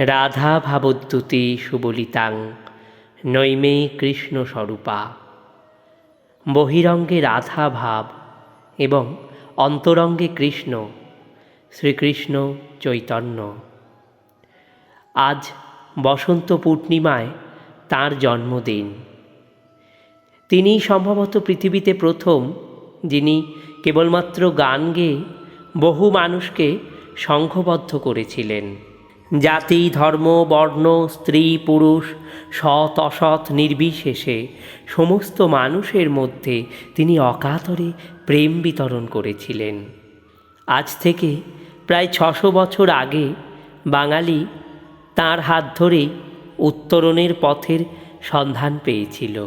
রাধা ভাবদ্যুতি সুবলিতাং, নৈমে কৃষ্ণ স্বরূপা বহিরঙ্গে রাধা ভাব এবং অন্তরঙ্গে কৃষ্ণ, শ্রীকৃষ্ণ চৈতন্য। আজ বসন্ত পূর্ণিমায় তাঁর জন্মদিন। তিনি সম্ভবত পৃথিবীতে প্রথম, যিনি কেবলমাত্র গান গেয়ে বহু মানুষকে সংঘবদ্ধ করেছিলেন। জাতি, ধর্ম, বর্ণ, স্ত্রী, পুরুষ, সৎ, অসৎ, নির্বিশেষে সমস্ত মানুষের মধ্যে তিনি অকাতরে প্রেম বিতরণ করেছিলেন। আজ থেকে প্রায় ছশো বছর আগে বাঙালি তার হাত ধরেই উত্তরণের পথের সন্ধান পেয়েছিল।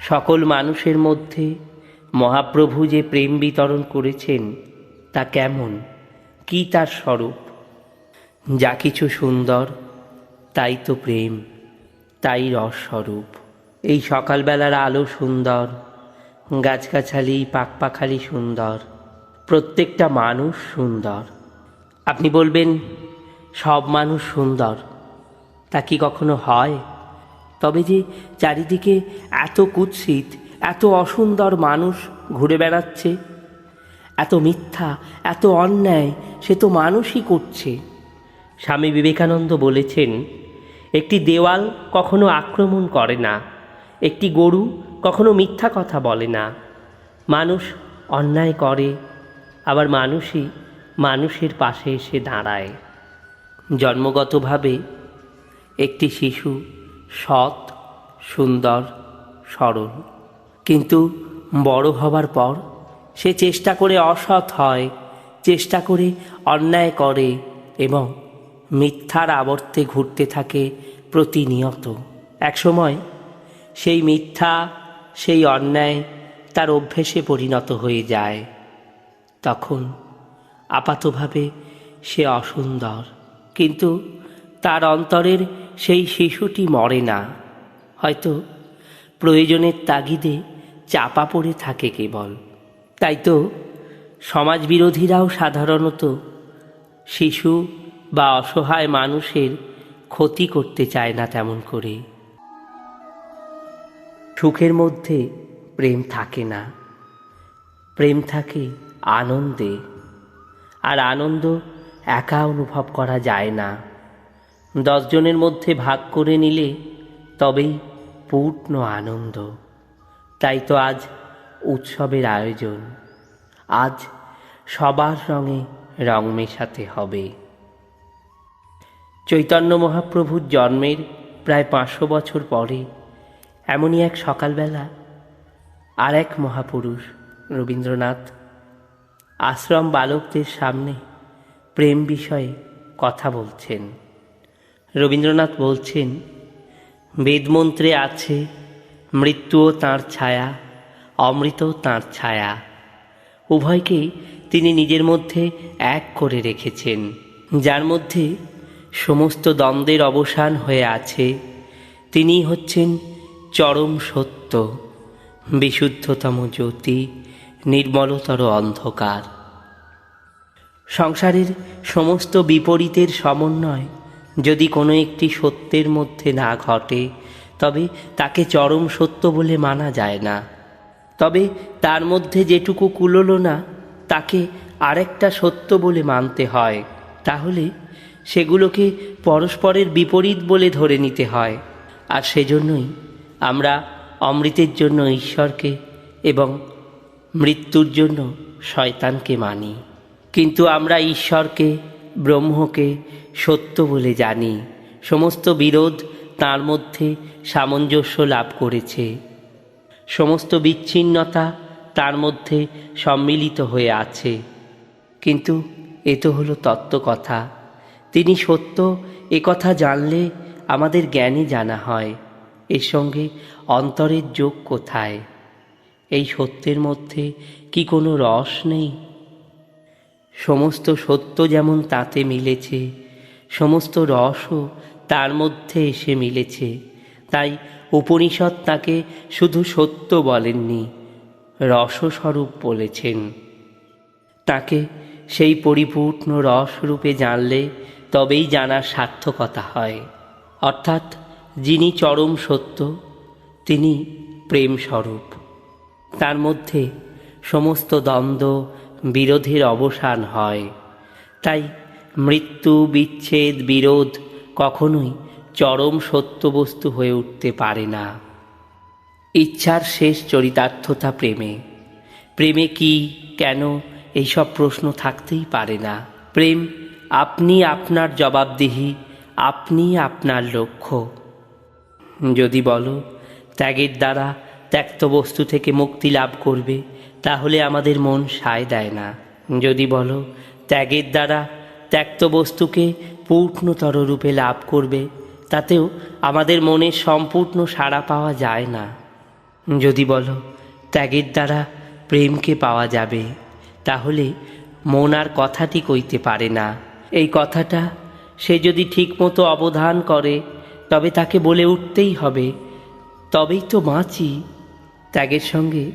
সকল মানুষের মধ্যে মহাপ্রভু যে প্রেম বিতরণ করেছেন তা কেমন? কি তার স্বরূপ? যা কিছু সুন্দর, তাই তো প্রেম, তাই রসস্বরূপ। এই সকালবেলার আলো সুন্দর, গাছগাছালি, পাকপাখালি সুন্দর, প্রত্যেকটা মানুষ সুন্দর। আপনি বলবেন, সব মানুষ সুন্দর, তা কি কখনো হয়? তবে যে চারিদিকে এত কুৎসিত, এত অসুন্দর মানুষ ঘুরে বেড়াচ্ছে এত মিথ্যা, এত অন্যায় সে তো মানুষই করছে। স্বামী বিবেকানন্দ বলেছেন, একটি দেওয়াল কখনো আক্রমণ করে না, একটি গরু কখনো মিথ্যা কথা বলে না। মানুষ অন্যায় করে, আবার মানুষই মানুষের পাশে এসে দাঁড়ায়। জন্মগতভাবে একটি শিশু সৎ, সুন্দর, সরল, কিন্তু বড় হবার পর সে চেষ্টা করে অসৎ হয়, চেষ্টা করে অন্যায় করে এবং মিথ্যার আবর্তে ঘুরতে থাকে প্রতিনিয়ত। একসময় সেই মিথ্যা, সেই অন্যায় তার অভ্যেসে পরিণত হয়ে যায়। তখন আপাতভাবে সে অসুন্দর, কিন্তু তার অন্তরের সেই শিশুটি মরে না। হয়তো প্রয়োজনের তাগিদে চাপা পড়ে থাকে কেবল। তাই তো সমাজ বিরোধীরাও সাধারণত শিশু বা অসহায় মানুষের ক্ষতি করতে চায় না তেমন করে। সুখের মধ্যে প্রেম থাকে না। প্রেম থাকে আনন্দে। আর আনন্দ একা অনুভব করা যায় না। দশজনের মধ্যে ভাগ করে নিলে তবেই পূর্ণ আনন্দ। তাই তো আজ উৎসবের আয়োজন। আজ সবার রঙে রং মেশাতে হবে। চৈতন্য মহাপ্রভুর জন্মের প্রায় পাঁচশো বছর পরে এমনই এক সকালবেলা আর এক মহাপুরুষ রবীন্দ্রনাথ আশ্রম বালকদের সামনে প্রেম বিষয়ে কথা বলছেন। রবীন্দ্রনাথ বলছেন, বেদমন্ত্রে আছে মৃত্যুও তাঁর ছায়া অমৃতও তাঁর ছায়া। উভয়কেই তিনি নিজের মধ্যে এক করে রেখেছেন, যার মধ্যে সমস্ত দ্বন্দ্বের অবসান হয়ে আছে। তিনি হচ্ছেন চরম সত্য, বিশুদ্ধতম জ্যোতি, নির্মলতর অন্ধকার। সংসারের সমস্ত বিপরীতের সমন্বয় যদি কোনো একটি সত্যের মধ্যে না ঘটে, তবে তাকে চরম সত্য বলে মানা যায় না। তবে তার মধ্যে যেটুকু কুলোলো না তাকে আরেকটা সত্য বলে মানতে হয়। তাহলে সেগুলোকে পরস্পরের বিপরীত বলে ধরে নিতে হয়। আর সেজন্যই আমরা অমৃতের জন্য ঈশ্বরকে এবং মৃত্যুর জন্য শয়তানকে মানি। কিন্তু আমরা ঈশ্বরকে, ব্রহ্মকে সত্য বলে জানি। সমস্ত বিরোধ তার মধ্যে সামঞ্জস্য লাভ করেছে। সমস্ত বিচ্ছিন্নতা তার মধ্যে সম্মিলিত হয়ে আছে। কিন্তু এ তো হলো তত্ত্বকথা তিনি সত্য, এ কথা জানলে আমাদের জ্ঞানে জানা হয়। এর সঙ্গে অন্তরের যোগ কোথায়? এই সত্যের মধ্যে কি কোনো রস নেই? সমস্ত সত্য যেমন তাতে মিলেছে, সমস্ত রসও তার মধ্যে এসে মিলেছে। তাই উপনিষদ তাকে শুধু সত্য বলেননি, রসস্বরূপ বলেছেন। তাকে সেই পরিপূর্ণ রসরূপে জানলে তবেই জানার সার্থকতা হয়। অর্থাৎ যিনি চরম সত্য, তিনি প্রেমস্বরূপ। তার মধ্যে সমস্ত দ্বন্দ্ব বিরোধের অবসান হয়। তাই মৃত্যু, বিচ্ছেদ, বিরোধ কখনোই চরম সত্যবস্তু হয়ে উঠতে পারে না। ইচ্ছার শেষ চরিতার্থতা প্রেমে। প্রেমে কি, কেন, এইসব প্রশ্ন থাকতেই পারে না। প্রেম, আপনি আপনার জবাবদিহি, আপনি আপনার লক্ষ্য। যদি বলো, ত্যাগের দ্বারা ত্যক্ত বস্তু থেকে মুক্তি লাভ করবে, তাহলে আমাদের মন সায় দেয় না। যদি বলো, ত্যাগের দ্বারা ত্যক্ত বস্তুকে পূর্ণতর রূপে লাভ করবে তাতেও আমাদের মনের সম্পূর্ণ সাড়া পাওয়া যায় না। যদি বলো, ত্যাগের দ্বারা প্রেমকে পাওয়া যাবে, তাহলে মন আর কথাটি কইতে পারে না। এই কথাটা সে যদি ঠিকমতো অবধান করে, তবে তাকে বলে উঠতেই হবে, তবেই তো বাঁচি। ত্যাগের সঙ্গে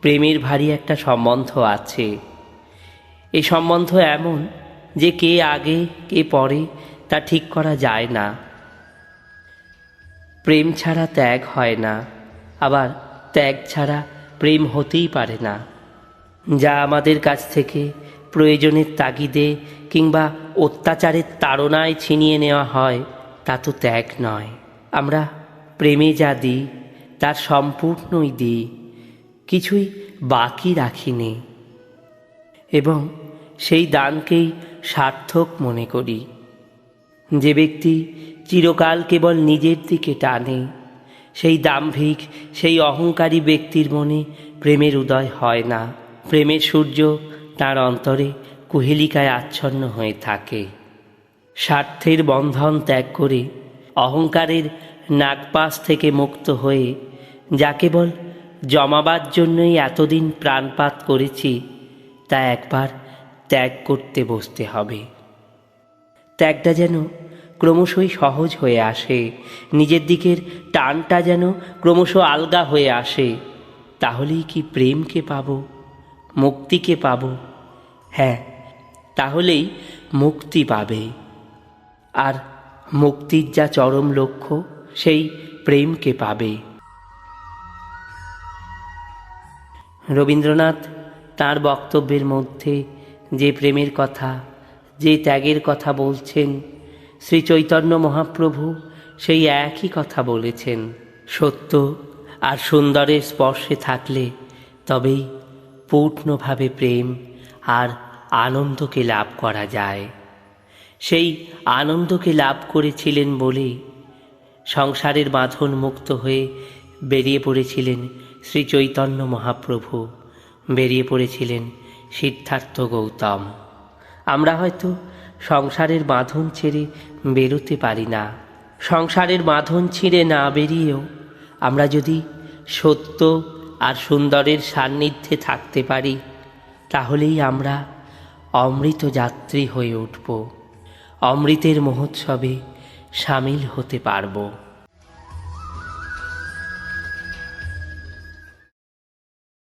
প্রেমের ভারী একটা সম্বন্ধ আছে। এই সম্বন্ধ এমন যে কে আগে, কে পরে তা ঠিক করা যায় না। প্রেম ছাড়া ত্যাগ হয় না, আবার ত্যাগ ছাড়া প্রেম হতেই পারে না। যা আমাদের কাছ থেকে প্রয়োজনের তাগিদে কিংবা অত্যাচারের তাড়নায় ছিনিয়ে নেওয়া হয়, তা তো ত্যাগ নয়। আমরা প্রেমে যা দিই তার সম্পূর্ণই দিই, কিছুই বাকি রাখিনি। এবং সেই দানকেই সার্থক মনে করি। যে ব্যক্তি চিরকাল কেবল নিজের দিকে টানে, সেই দাম্ভিক, সেই অহংকারী ব্যক্তির মনে প্রেমের উদয় হয় না। প্রেমের সূর্য তার অন্তরে কুহেলিকায় আচ্ছন্ন হয়ে থাকে। স্বার্থের বন্ধন ত্যাগ করে, অহংকারের নাগপাশ থেকে মুক্ত হয়ে, যা কেবল জমাবার জন্যই এতদিন প্রাণপাত করেছি, তা একবার ত্যাগ করতে বসতে হবে। ত্যাগটা যেন ক্রমশই সহজ হয়ে আসে। নিজের দিকের টানটা যেন ক্রমশ আলগা হয়ে আসে। তাহলেই কি প্রেমকে পাব? মুক্তিকে পাব? হ্যাঁ তাহলেই মুক্তি পাবে। আর মুক্তির যা চরম লক্ষ্য, সেই প্রেমকে পাবে। রবীন্দ্রনাথ তার বক্তব্যের মধ্যে যে প্রেমের কথা যে ত্যাগের কথা বলছেন, শ্রী চৈতন্য মহাপ্রভু সেই একই কথা বলেছেন। সত্য আর সুন্দরের স্পর্শে থাকলে তবেই পূর্ণভাবে প্রেম আর আনন্দকে লাভ করা যায়। সেই আনন্দকে লাভ করেছিলেন বলেই সংসারের বাঁধন মুক্ত হয়ে বেরিয়ে পড়েছিলেন শ্রী চৈতন্য মহাপ্রভু। বেরিয়ে পড়েছিলেন সিদ্ধার্থ গৌতম। আমরা হয়তো সংসারের বাঁধন ছেড়ে বেরোতে পারি না। সংসারের বাঁধন ছিঁড়ে না বেরিয়েও আমরা যদি সত্য আর সুন্দরের সান্নিধ্যে থাকতে পারি, তাহলেই আমরা অমৃত যাত্রী হয়ে উঠব। অমৃতের মহোৎসবে সামিল হতে পারব।